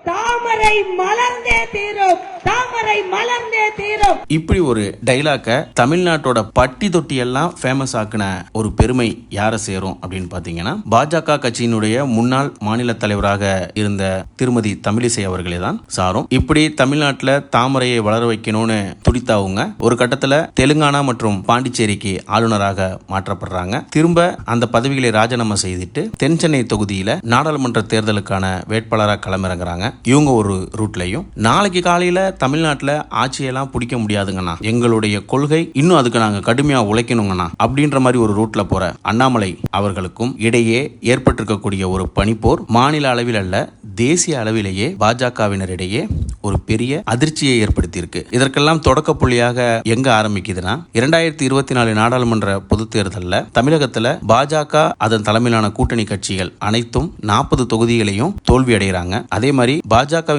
Stop! தாமரை மலர்ந்தே தீரும். தாமரை மலர்ந்தே தீரும். இப்படி ஒரு டைலாக்க தமிழ்நாட்டோட பட்டி தொட்டி எல்லாம் ஃபேமஸ் ஆக்குன ஒரு பெருமை யாரை சேரும் அப்படின்னு பாத்தீங்கன்னா பாஜக கட்சியினுடைய முன்னாள் மாநில தலைவராக இருந்த திருமதி தமிழிசை அவர்களே தான் சாரும். இப்படி தமிழ்நாட்டில் தாமரையை வளர வைக்கணும்னு துடித்தாவுங்க ஒரு கட்டத்தில் தெலுங்கானா மற்றும் பாண்டிச்சேரிக்கு ஆளுநராக மாற்றப்படுறாங்க. திரும்ப அந்த பதவிகளை ராஜினாமா செய்துட்டு தென் சென்னை தொகுதியில நாடாளுமன்ற தேர்தலுக்கான வேட்பாளராக களமிறங்குறாங்க. இவங்க ஒரு ஒரு ரூட்லையும். நாளைக்கு காலையில தமிழ்நாட்டில் ஆட்சியெல்லாம் பிடிக்க முடியாதுங்கண்ணா. எங்களுடைய கொள்கை இன்னும் அதுக்கு நாங்க கடுமையா உழைக்கணுங்கண்ணா. அப்படின்ற மாதிரி ஒரு ரூட்ல போற அண்ணாமலை அவர்களுக்கும் இடையே ஏற்பட்டிருக்கக்கூடிய ஒரு பனிப்போர் மாநில அளவில் அல்ல தேசிய அளவிலேயே பாஜகவினரிடையே ஒரு பெரிய அதிர்ச்சியை ஏற்படுத்தியிருக்கு. இதற்கெல்லாம் தொடக்க புள்ளியாக எங்க ஆரம்பிக்குதுன்னா இரண்டாயிரத்தி இருபத்தி நாலு நாடாளுமன்ற பொதுத் தேர்தலில் தமிழகத்துல பாஜக அதன் தலைமையிலான கூட்டணி கட்சிகள் அனைத்தும் நாற்பது தொகுதிகளையும் தோல்வி அடைகிறாங்க அதே மாதிரி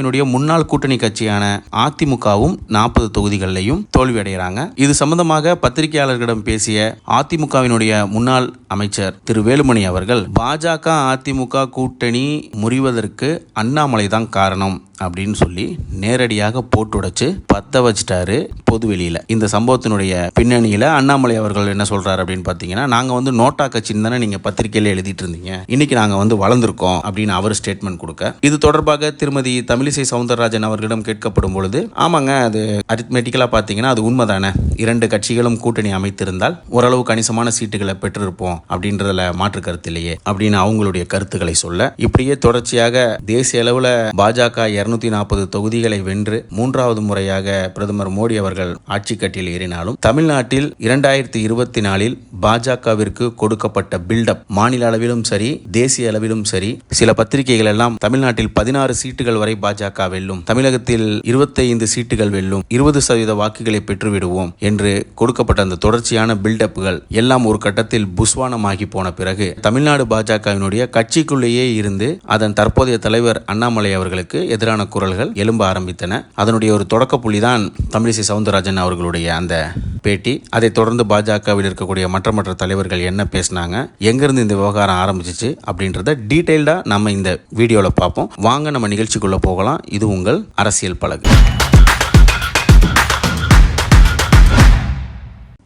பாஜகவினுடைய முன்னாள் கூட்டணி கட்சியான அதிமுகவும் நாற்பது தொகுதிகளிலையும் தோல்வியடைகிறாங்க. இது சம்பந்தமாக பத்திரிகையாளர்களிடம் பேசிய அதிமுகவினுடைய முன்னாள் அமைச்சர் திரு வேலுமணி அவர்கள் பாஜக அதிமுக கூட்டணி முறிவதற்கு அண்ணாமலை தான் காரணம் அப்படின்னு சொல்லி நேரடியாக போட்டுடைச்சு பத்த வச்சிட்டாரு பொதுவெளியில. இந்த சம்பவத்தினுடைய பின்னணியில அண்ணாமலை அவர்கள் என்ன சொல்றாரு அப்படின்னு பாத்தீங்கன்னா நாங்க வந்து நோட்டா கட்சின்னு தானே நீங்க பத்திரிகையில எழுதிட்டு இருந்தீங்க. இன்னைக்கு நாங்க வந்து வளர்ந்துருக்கோம் அப்படின்னு அவர் ஸ்டேட்மெண்ட் கொடுக்க. இது தொடர்பாக திருமதி தமிழிசை சவுந்தரராஜன் அவர்களிடம் கேட்கப்படும் பொழுது ஆமாங்க அது அரித்மெட்டிக்கலாக பார்த்தீங்கன்னா அது உண்மைதானே? இரண்டு கட்சிகளும் கூட்டணி அமைத்திருந்தால் ஓரளவு கணிசமான சீட்டுகளை பெற்றிருப்போம் அப்படின்றதுல மாற்று கருத்து இல்லையே அப்படின்னு அவங்களுடைய கருத்துக்களை சொல்ல இப்படியே தொடர்ச்சியாக தேசிய அளவுல பாஜக இருநூத்தி நாற்பது தொகுதிகளை வென்று மூன்றாவது முறையாக பிரதமர் மோடி அவர்கள் ஆட்சி கட்டில் ஏறினாலும் தமிழ்நாட்டில் இரண்டாயிரத்தி இருபத்தி நாலில் பாஜகவிற்கு கொடுக்கப்பட்ட பில்டப் மாநில அளவிலும் சரி தேசிய அளவிலும் சரி சில பத்திரிகைகள் எல்லாம் தமிழ்நாட்டில் பதினாறு சீட்டுகள் வரை பாஜக வெல்லும். தமிழகத்தில் இருபத்தைந்து சீட்டுகள் வெல்லும். இருபது சதவீத வாக்குகளை பெற்றுவிடுவோம் என்று கொடுக்கப்பட்ட அந்த தொடர்ச்சியான பில்டப்புகள் எல்லாம் ஒரு கட்டத்தில் புஸ்வானமாகி போன பிறகு தமிழ்நாடு பாஜகவினுடைய கட்சிக்குள்ளேயே இருந்து அதன் தற்போதைய தலைவர் அண்ணாமலை அவர்களுக்கு எதிரான குரல்கள் எழும்ப ஆரம்பித்தன. அதனுடைய ஒரு தொடக்க புள்ளிதான் தமிழிசை சவுந்தரராஜன் அவர்களுடைய அந்த பேட்டி. அதைத் தொடர்ந்து பாஜகவில் இருக்கக்கூடிய மற்ற மற்ற தலைவர்கள் என்ன பேசினாங்க எங்கிருந்து இந்த விவகாரம் ஆரம்பிச்சிச்சு அப்படின்றத டீட்டெயில்டா நம்ம இந்த வீடியோவில் பார்ப்போம். வாங்க நம்ம நிகழ்ச்சிக்குள்ள போகலாம். இது உங்கள் அரசியல் பழகு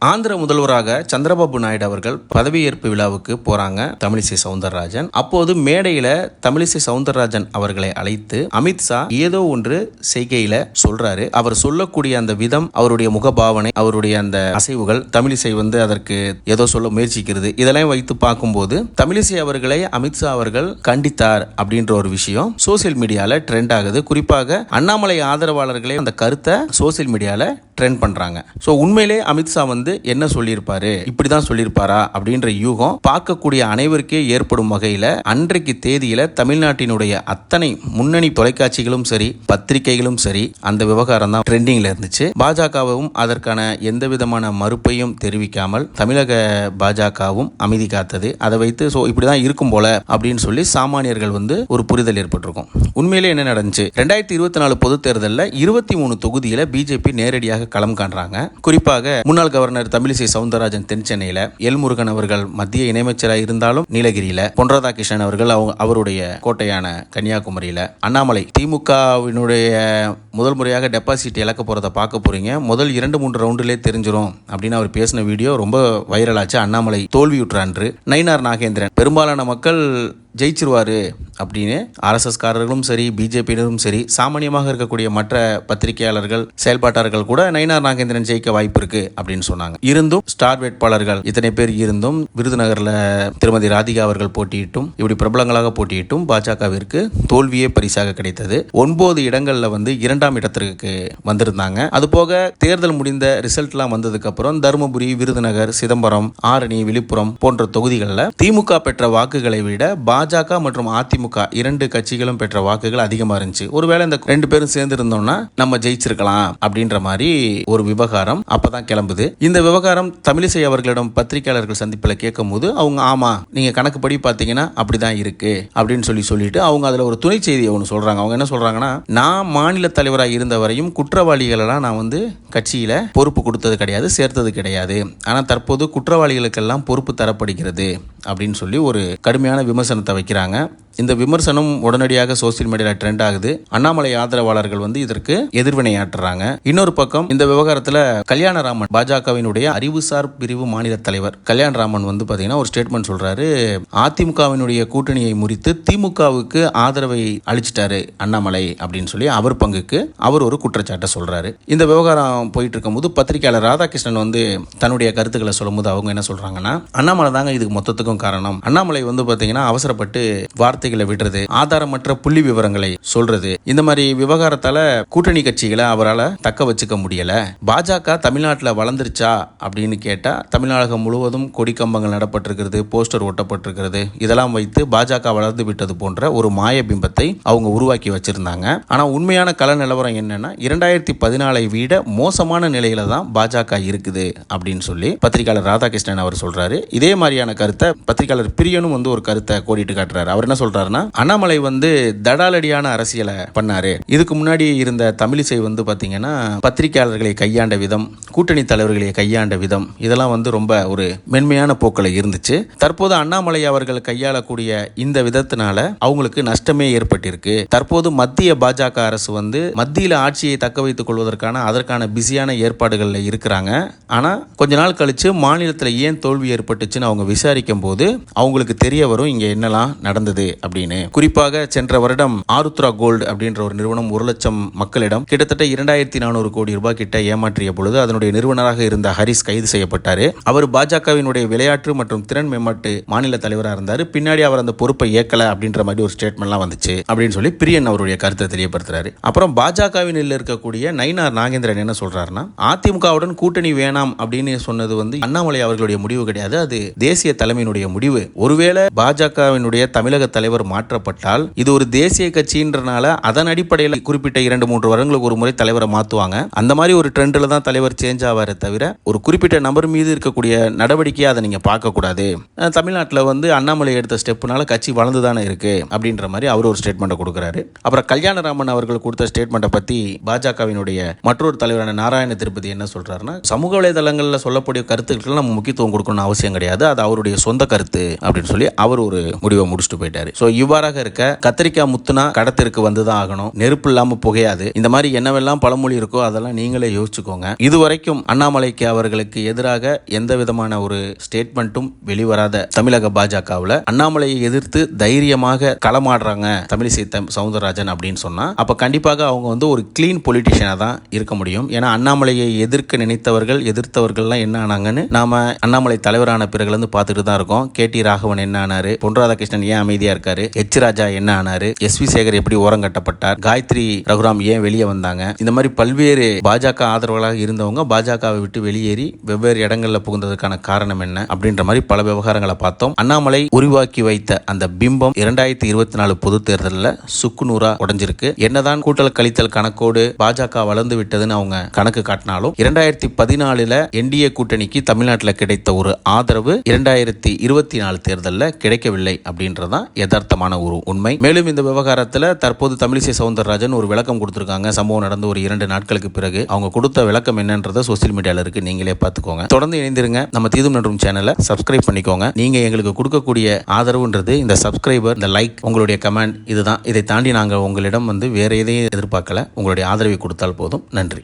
ஆந்திர முதல்வராக சந்திரபாபு நாயுடு அவர்கள் பதவியேற்பு விழாவுக்கு போறாங்க தமிழிசை சவுந்தரராஜன். அப்போது மேடையில தமிழிசை சவுந்தரராஜன் அவர்களை அழைத்து அமித்ஷா ஏதோ ஒன்று செய்கையில சொல்றாரு. அவர் சொல்லக்கூடிய அந்த விதம் அவருடைய முகபாவனை அவருடைய அந்த அசைவுகள் தமிழிசை வந்து அதற்கு ஏதோ சொல்ல முயற்சிக்கிறது. இதெல்லாம் வைத்து பார்க்கும்போது தமிழிசை அவர்களை அமித்ஷா அவர்கள் கண்டித்தார் அப்படின்ற ஒரு விஷயம் சோசியல் மீடியால ட்ரெண்ட் ஆகுது. குறிப்பாக அண்ணாமலை ஆதரவாளர்களே அந்த கருத்தை சோசியல் மீடியால ட்ரெண்ட் பண்றாங்க. ஸோ உண்மையிலே அமித்ஷா வந்து என்ன சொல்லியிருப்பாரு? இப்படிதான் சொல்லியிருப்பாரா? அப்படின்ற யூகம் பார்க்கக்கூடிய அனைவருக்கே ஏற்படும் வகையில அன்றைக்கு தேதியில தமிழ்நாட்டினுடைய அத்தனை முன்னணி தொலைக்காட்சிகளும் சரி பத்திரிகைகளும் சரி அந்த விவகாரம் தான் ட்ரெண்டிங்ல இருந்துச்சு. பாஜகவும் அதற்கான எந்த விதமான மறுப்பையும் தெரிவிக்காமல் தமிழக பாஜகவும் அமைதி காத்தது. அதை வைத்து ஸோ இப்படிதான் இருக்கும் போல அப்படின்னு சொல்லி சாமானியர்கள் வந்து ஒரு புரிதல் ஏற்பட்டிருக்கும். உண்மையிலே என்ன நடந்துச்சு? ரெண்டாயிரத்தி இருபத்தி நாலு பொதுத் தேர்தலில் இருபத்தி மூணு தொகுதியில் பிஜேபி நேரடியாக களம் காண்றாங்க. குறிப்பாக முன்னாள் கவர்னர் தமிழிசை சவுந்தரராஜன் தென்சென்னையில எல் முருகன் அவர்கள் மத்திய இணையமைச்சராக இருந்தாலும் நீலகிரியில பொன்ராதா கிருஷ்ணன் அவர்கள் அவங்க அவருடைய கோட்டையான கன்னியாகுமரியில. அண்ணாமலை திமுகவினுடைய முதல் முறையாக டெபாசிட் இழக்க போறதை பார்க்க போறீங்க. முதல் இரண்டு மூன்று ரவுண்டிலே தெரிஞ்சிடும் அப்படின்னு அவர் பேசின வீடியோ ரொம்ப வைரலாச்சு அண்ணாமலை தோல்வியுற்றான்று. நயினார் நாகேந்திரன். பெரும்பாலான மக்கள் ஜெயிச்சிருவாரு அப்படின்னு ஆர்எஸ்எஸ்காரர்களும் சரி பிஜேபியினரும் சரி சாமானியமாக இருக்கக்கூடிய மற்ற பத்திரிகையாளர்கள் செயல்பாட்டாளர்கள் கூட நயினார் நாகேந்திரன் ஜெயிக்க வாய்ப்பு இருக்கு அப்படின்னு சொன்னாங்க. இருந்தும் ஸ்டார் வேட்பாளர்கள் இத்தனை பேர் இருந்தும் விருதுநகரில் திருமதி ராதிகா அவர்கள் போட்டியிட்டும் இப்படி பிரபலங்களாக போட்டியிட்டும் பாஜகவிற்கு தோல்வியே பரிசாக கிடைத்தது. ஒன்பது இடங்களில் வந்து இரண்டாம் இடத்திற்கு வந்திருந்தாங்க. அதுபோக தேர்தல் முடிந்த ரிசல்ட்லாம் வந்ததுக்கு அப்புறம் தருமபுரி விருதுநகர் சிதம்பரம் ஆரணி விழுப்புரம் போன்ற தொகுதிகளில் திமுக பெற்ற வாக்குகளை விட பாஜக பாஜக மற்றும் அதிமுக இரண்டு கட்சிகளும் பெற்ற வாக்குகள் அதிகமா இருந்துச்சு. ஒருவேளை இந்த ரெண்டு பேரும் சேர்ந்து இருந்தோம்னா நம்ம ஜெயிச்சிருக்கலாம் அப்படின்ற மாதிரி ஒரு விவகாரம் அப்பதான் கிளம்புது. இந்த விவகாரம் தமிழிசை அவர்களிடம் பத்திரிகையாளர்கள் சந்திப்பில் கேட்கும் போது அவங்க ஆமா நீங்க கணக்குப்படி பார்த்தீங்கன்னா அப்படிதான் இருக்கு. அப்படின்னு சொல்லி சொல்லிட்டு அவங்க அதுல ஒரு துணை செய்தியை ஒன்று சொல்றாங்க. அவங்க என்ன சொல்றாங்கன்னா நான் மாநில தலைவராக இருந்த வரையும் குற்றவாளிகளெல்லாம் நான் வந்து கட்சியில பொறுப்பு கொடுத்தது கிடையாது சேர்த்தது கிடையாது. ஆனா தற்போது குற்றவாளிகளுக்கெல்லாம் பொறுப்பு தரப்படுகிறது. அப்படின்னு சொல்லி ஒரு கடுமையான விமர்சனத்தை வைக்கிறாங்க. இந்த விமர்சனம் உடனடியாக சோசியல் மீடியாவில் ட்ரெண்ட் ஆகுது. அண்ணாமலை ஆதரவாளர்கள் வந்து இதற்கு எதிர்வினையாற்றுறாங்க. இன்னொரு பக்கம் இந்த விவகாரத்துல கல்யாணராமன் பாஜகவினுடைய அறிவுசார் பிரிவு மாநில தலைவர் கல்யாணராமன் வந்து பார்த்தீங்கன்னா ஒரு ஸ்டேட்மெண்ட் சொல்றாரு. அதிமுகவினுடைய கூட்டணியை முறித்து திமுகவுக்கு ஆதரவை அளிச்சிட்டாரு அண்ணாமலை அப்படின்னு சொல்லி அவர் பங்குக்கு அவர் ஒரு குற்றச்சாட்டை சொல்றாரு. இந்த விவகாரம் போயிட்டு இருக்கும்போது பத்திரிகையாளர் ராதாகிருஷ்ணன் வந்து தன்னுடைய கருத்துக்களை சொல்லும்போது அவங்க என்ன சொல்றாங்கன்னா அண்ணாமலை தாங்க இதுக்கு மொத்தத்துக்கும் காரணம். அண்ணாமலை வந்து பாத்தீங்கன்னா அவசரப்பட்டு வார்த்தைகளை விடுறது ஆதாரமற்ற புள்ளி விவரங்களை சொல்றது. இந்த மாதிரி விவகாரத்தால கூட்டணி கட்சிகளை அவரால் தக்க வச்சுக்க முடியல. பாஜக தமிழ்நாட்டில் வளர்ந்துருச்சா அப்படின்னு கேட்டா தமிழ்நாடகம் முழுவதும் கொடி கம்பங்கள் நடப்பட்டிருக்கிறது போஸ்டர் ஒட்டப்பட்டிருக்கிறது. இதெல்லாம் வைத்து பாஜக வளர்ந்து விட்டது போன்ற ஒரு மாய பிம்பத்தை அவங்க உருவாக்கி வச்சிருந்தாங்க. ஆனா உண்மையான கள நிலவரம் என்னன்னா இரண்டாயிரத்தி பதினாலை விட மோசமான நிலையில தான் பாஜக இருக்குது அப்படின்னு சொல்லி பத்திரிகையாளர் ராதாகிருஷ்ணன் அவர் சொல்றாரு. இதே மாதிரியான கருத்தை பத்திரிகையாளர் பிரியனும் வந்து ஒரு கருத்தை கோடிட்டு காட்டுறாரு. அவர் என்ன சொல்றாருன்னா அண்ணாமலை வந்து தடாலடியான அரசியலை பண்ணாரு. இதுக்கு முன்னாடி இருந்த தமிழிசை வந்து பாத்தீங்கன்னா பத்திரிகையாளர்களை கையாண்ட விதம் கூட்டணி தலைவர்களை கையாண்ட விதம் இதெல்லாம் வந்து ரொம்ப ஒரு மென்மையான போக்கில் இருந்துச்சு. தற்போது அண்ணாமலை அவர்கள் கையாளக்கூடிய இந்த விதத்தினால அவங்களுக்கு நஷ்டமே ஏற்பட்டிருக்கு. தற்போது மத்திய பாஜக அரசு வந்து மத்தியில் ஆட்சியை தக்க வைத்துக் கொள்வதற்கான அதற்கான பிஸியான ஏற்பாடுகளில் இருக்கிறாங்க. ஆனால் கொஞ்ச நாள் கழிச்சு மாநிலத்தில் ஏன் தோல்வி ஏற்பட்டுச்சுன்னு அவங்க விசாரிக்கும் போது அவங்களுக்கு தெரிய வரும் இங்க என்னெல்லாம் நடந்தது அப்படின்னு. குறிப்பாக சென்ற வருடம் ஆருத்ரா கோல்டு அப்படின்ற ஒரு நிறுவனம் ஒரு லட்சம் மக்களிடம் கிட்டத்தட்ட இரண்டாயிரத்தி நானூறு கோடி ரூபாய் கிட்ட ஏமாற்றிய பொழுது அதனுடைய நிறுவனராக இருந்த ஹரிஸ் கைது செய்யப்பட்டாரு. அவர் பாஜகவினுடைய விளையாட்டு மற்றும் திறன் மேம்பாட்டு மாநில தலைவராக இருந்தார். பின்னாடி அவர் அந்த பொறுப்பை ஏற்கல அப்படின்ற மாதிரி ஒரு ஸ்டேட்மெண்ட்லாம் வந்துச்சு அப்படின்னு சொல்லி பிரியன் அவருடைய கருத்தை தெரியப்படுத்துறாரு. அப்புறம் பாஜகவினில் இருக்கக்கூடிய நயினார் நாகேந்திரன் என்ன சொல்றாருன்னா அதிமுகவுடன் கூட்டணி வேணாம் அப்படின்னு சொன்னது வந்து அண்ணாமலை அவர்களுடைய முடிவு கிடையாது. அது தேசிய தலைமையினுடைய முடிவு. ஒருவேளை பாஜகவின் கட்சியினுடைய தமிழக தலைவர் மாற்றப்பட்டால் இது ஒரு தேசிய கட்சின்றனால அதன் அடிப்படையில் குறிப்பிட்ட இரண்டு மூன்று வருடங்களுக்கு ஒரு முறை தலைவரை மாற்றுவாங்க அந்த மாதிரி ஒரு ட்ரெண்டில் தான் தலைவர் சேஞ்ச் ஆவாரே தவிர ஒரு குறிப்பிட்ட நபர் மீது இருக்கக்கூடிய நடவடிக்கையை அதை நீங்கள் பார்க்கக்கூடாது. தமிழ்நாட்டில் வந்து அண்ணாமலை எடுத்த ஸ்டெப்புனால கட்சி வளர்ந்து தானே இருக்கு அப்படின்ற மாதிரி அவர் ஒரு ஸ்டேட்மெண்ட்டை கொடுக்குறாரு. அப்புறம் கல்யாணராமன் அவர்கள் கொடுத்த ஸ்டேட்மெண்ட்டை பற்றி பாஜகவினுடைய மற்றொரு தலைவரான நாராயண திருப்பதி என்ன சொல்றாருன்னா சமூக வலைதளங்களில் சொல்லக்கூடிய கருத்துக்கள் நம்ம முக்கியத்துவம் கொடுக்கணும்னு அவசியம் கிடையாது. அது அவருடைய சொந்த கருத்து அப்படின்னு சொல்லி அவர் ஒரு முடிவு முடிச்சுட்டு போயிட்டாரு. ஸோ இவ்வாறாக இருக்க கத்திரிக்காய் முத்துனா கடத்திற்கு வந்து தான் ஆகணும். நெருப்பு இல்லாமல் புகையாது. இந்த மாதிரி என்னவெல்லாம் பழமொழி இருக்கோ அதெல்லாம் நீங்களே யோசிச்சுக்கோங்க. இதுவரைக்கும் அண்ணாமலைக்கு அவர்களுக்கு எதிராக எந்த விதமான ஒரு ஸ்டேட்மெண்ட்டும் வெளிவராத தமிழக பாஜகவில் அண்ணாமலையை எதிர்த்து தைரியமாக களமாடுறாங்க தமிழிசை சவுந்தரராஜன் அப்படின்னு சொன்னா அப்ப கண்டிப்பாக அவங்க வந்து ஒரு கிளீன் பொலிட்டிஷியனாக தான் இருக்க முடியும். ஏன்னா அண்ணாமலையை எதிர்க்க நினைத்தவர்கள் எதிர்த்தவர்கள்லாம் என்ன ஆனாங்கன்னு நாம அண்ணாமலை தலைவரான பிறகுல இருந்து பார்த்துட்டு தான் இருக்கோம். கே டி ராகவன் என்ன ஆனாரு? பொன் ராதாகிருஷ்ணன் ஏன் அமைதியா இருக்காரு? எச் ராஜா என்ன ஆனாரு? எஸ் வி சேகர் எப்படி ஓரங்கட்டப்பட்டார் காயத்ரி ரகுராம் ஏன் வெளியே வந்தாங்க? இந்த மாதிரி பல்வேறு பாஜக ஆதரவாளராக இருந்தவங்க பாஜகவை விட்டு வெளியேறி வெவ்வேறு இடங்கள்ல புகுந்ததுக்கான காரணம் என்ன? அப்படின்ற மாதிரி பல விவகாரங்களை பார்த்தோம். அண்ணாமலை உருவாக்கி வைத்த அந்த பிம்பம் இரண்டாயிரத்தி இருபத்தி நாலு பொது தேர்தலில் சுக்குநூறா உடைஞ்சிருக்கு. என்னதான் கூட்டல் கழித்தல் கணக்கோடு பாஜக வளர்ந்து விட்டதுன்னு அவங்க கணக்கு காட்டினாலும் இரண்டாயிரத்தி பதினாலுல என்டிஏ கூட்டணிக்கு தமிழ்நாட்டில் கிடைத்த ஒரு ஆதரவு இரண்டாயிரத்தி இருபத்தி நாலு தேர்தலில் கிடைக்கவில்லை அப்படின்றது தான் யதார்த்தமான ஒரு உண்மை. மேலும் இந்த விவகாரத்தில் தற்போது தமிழிசை சவுந்தரராஜன் ஒரு விளக்கம் கொடுத்துருக்காங்க. சம்பவம் நடந்து ஒரு இரண்டு நாட்களுக்கு பிறகு அவங்க கொடுத்த விளக்கம் என்னன்றதை சோசியல் மீடியாவில் இருக்கு. நீங்களே பார்த்துக்கோங்க. தொடர்ந்து இணைந்திருங்க. நம்ம தீதும் நன்றும் சேனலை சப்ஸ்கிரைப் பண்ணிக்கோங்க. நீங்கள் எங்களுக்கு கொடுக்கக்கூடிய ஆதரவுன்றது இந்த சப்ஸ்கிரைபர் இந்த லைக் உங்களுடைய கமெண்ட் இதுதான். இதை தாண்டி நாங்கள் உங்களிடம் வந்து வேற எதையும் எதிர்பார்க்கல. உங்களுடைய ஆதரவை கொடுத்தால் போதும். நன்றி.